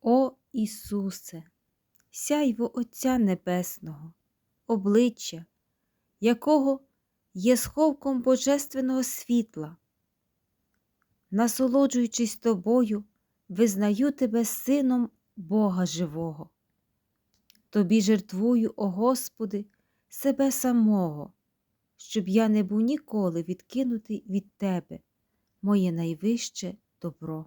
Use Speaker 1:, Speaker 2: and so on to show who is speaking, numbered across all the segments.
Speaker 1: О Ісусе, сяйво Отця Небесного, обличчя, якого є сховком божественного світла. Насолоджуючись тобою, визнаю тебе Сином Бога Живого. Тобі жертвую, о Господи, себе самого, щоб я не був ніколи відкинутий від Тебе, моє найвище добро.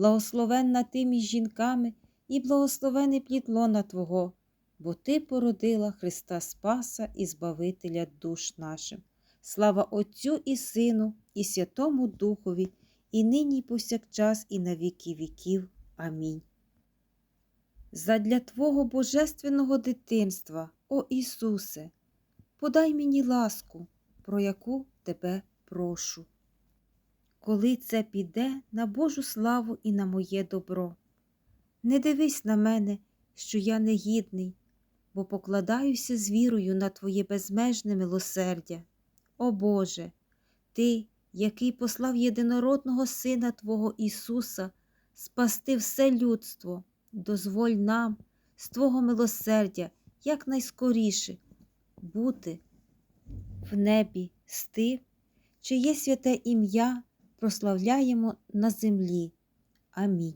Speaker 1: благословенна ти між жінками і благословений плід лона Твого, бо Ти породила Христа Спаса і Збавителя душ нашим. Слава Отцю і Сину, і Святому Духові, і нині, і повсякчас, і на віки віків. Амінь. Задля Твого божественного дитинства, о Ісусе, подай мені ласку, про яку Тебе прошу. Коли це піде на Божу славу і на моє добро. Не дивись на мене, що я негідний, бо покладаюся з вірою на Твоє безмежне милосердя. О Боже, Ти, який послав єдинородного Сина Твого Ісуса, спасти все людство, дозволь нам з Твого милосердя якнайскоріше бути в небі з тим, чиє святе ім'я прославляємо на землі. Амінь.